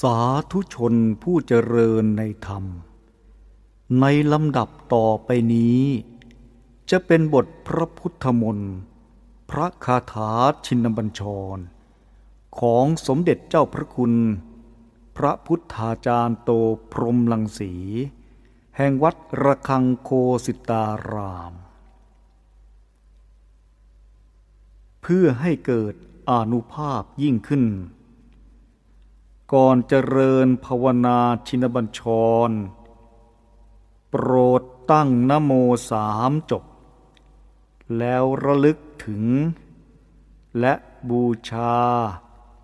สาธุชนผู้เจริญในธรรม ในลำดับต่อไปนี้ จะเป็นบทพระพุทธมนต์พระคาถาชินบัญชร ของสมเด็จเจ้าพระคุณ พระพุทธาจารย์โตพรหมลังสี แห่งวัดระฆังโคสิตาราม เพื่อให้เกิดอนุภาพยิ่งขึ้น ก่อนเจริญภาวนาชินบัญชร โปรดตั้งนโมสามจบ แล้วระลึกถึง และบูชา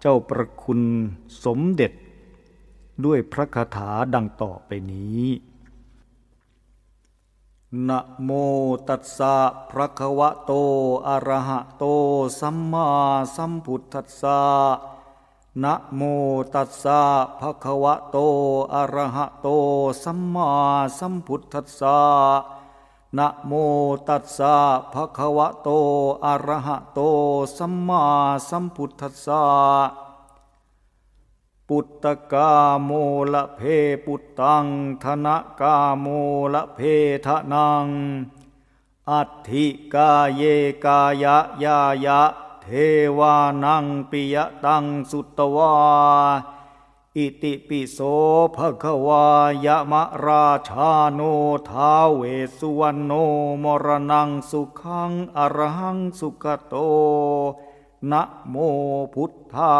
เจ้าประคุณสมเด็จ ด้วยพระคาถาดังต่อไปนี้นะโมตัสสะภะคะวะโต อะระหะโต สัมมาสัมพุทธัสสะ นะโมตัสสะภะคะวะโต อะระหะโต สัมมาสัมพุทธัสสะนะโมตัสสะภะคะวะโต อะระหะโต สัมมาสัมพุทธัสสะ ปุตตกาโมละเพปุตตัง ธนกาโมละเพทะนัง อัตถิกาเยกายะยายะ เทวานังปิยตังสุตวา อิติปิโสภะควายะมะราชาโนทาเวสสุวรรณโนมรณังสุขังอรหังสุขโต นะโมพุทธา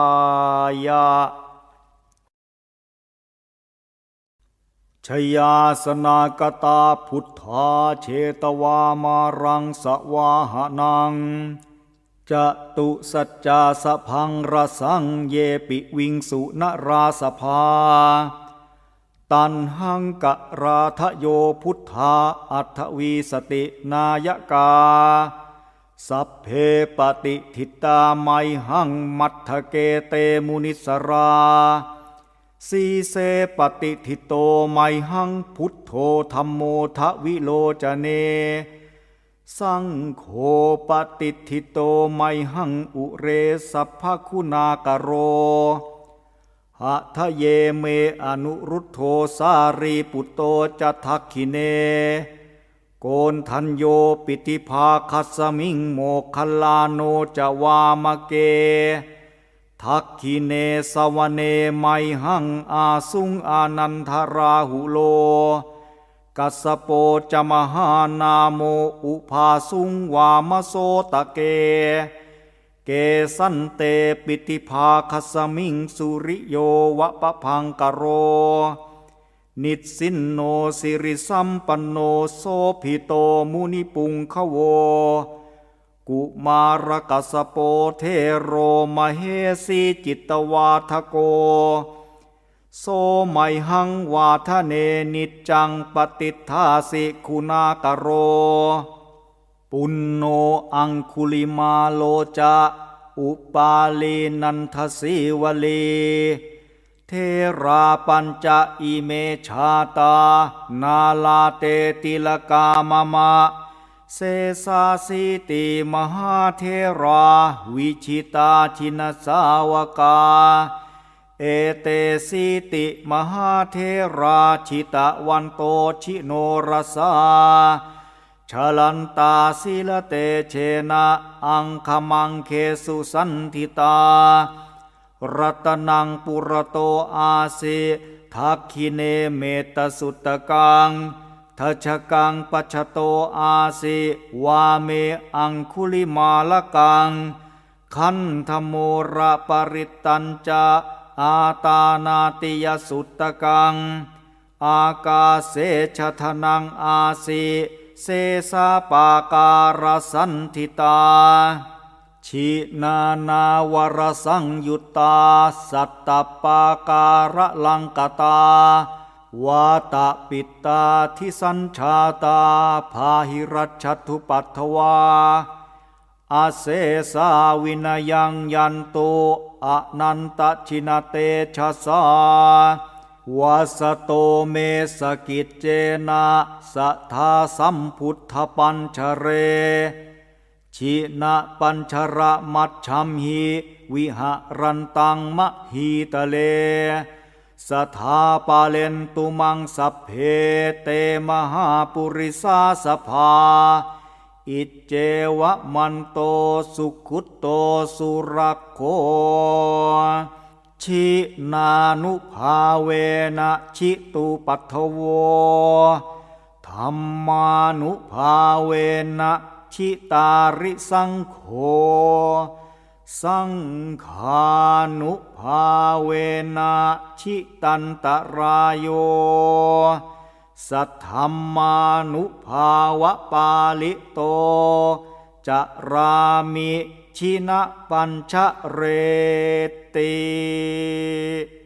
ยะชยาสนากตาพุทธาเชตวามารังสวาหนัง จะตุสัจจาสพังรสังเยปิวิงสุนราสภา ตันหังกะราทโยพุทธาอัทวีสตินายกา สัพเพปฏิทิตาไมหังมัทธเกเตมุนิสราสีเสปฏิทิโตไมหังพุทโธธรรมโมทวิโลจเน สังโฆปฏิทิโตไมหังอุเรสัพพคุณากโรหะทะเยเมอนุรุทโธสารีปุตโตจะทักขิเน โกนทันโยปิติภาคัสมิงโมคคลลาโนจะวามะเก ทักขิเนสวเนไมหังอาสุงอานันทราหุโล กัสโปจมหานาโมอุภาสุงวามโสตะเก เกสันเตปิติภาคัสมิงสุริโยวะปะพังกโร นิสสินโนสิริสัมปันโนโสภิโตมุนิปุงขโว กุมารกัสโปเทโรมเหสีจิตวาทโก โสไมหังวาทะเนนิจจังปฏิทาสิคุณากโร ปุณโนอังคุลิมาโลจะอุปาลีนันทสีวลีเทราปัญจะอิเมชาตา นาลาเตติลกามามะเสสาสีติมหาเทรา วิชิตาชินสาวกา เอเตสีติมหาเทราชิตะวันโตชิโนรสาชลันตาสิลเตเชนะอังคมังเคสุสันทิตา รัตนังปุรโตอาสิทักขิเนเมตสุตตะกังทัชกังปัชโตอาสิวาเมอังคุลิมาลกังขันธโมระปริตตัญจะ อาตานาติยสุตตะกัง อากาเสชทนังอาสิเสสาปาการสันทิตา ชินานาวรสังยุตตา สัตตปาการลังกตาวาตะปิตาทิสัญชาตา พาหิรัชทุปัทวาอาเสสาวินยังยันโต อนันตชินเตชะสาวาสโตเมสกิจเจนะสัทธาสัมพุทธปัญชเร ชินะปัญชระมัชชัมหิวิหะรันตังมะหีตะเล สถาปาเลนตุมังสัพเพเตมหาปุริสาสภา อิเจวะมันโตสุขุตโตสุรโคชินานุภาเวนะชิตุปัทโวธรรมานุภาเวนะชิตาริสังโฆสังขานุภาเวนะชิตันตรายโย สัทธรรมานุภาวะปาลิโต จะรามิชินะปัญชเรติ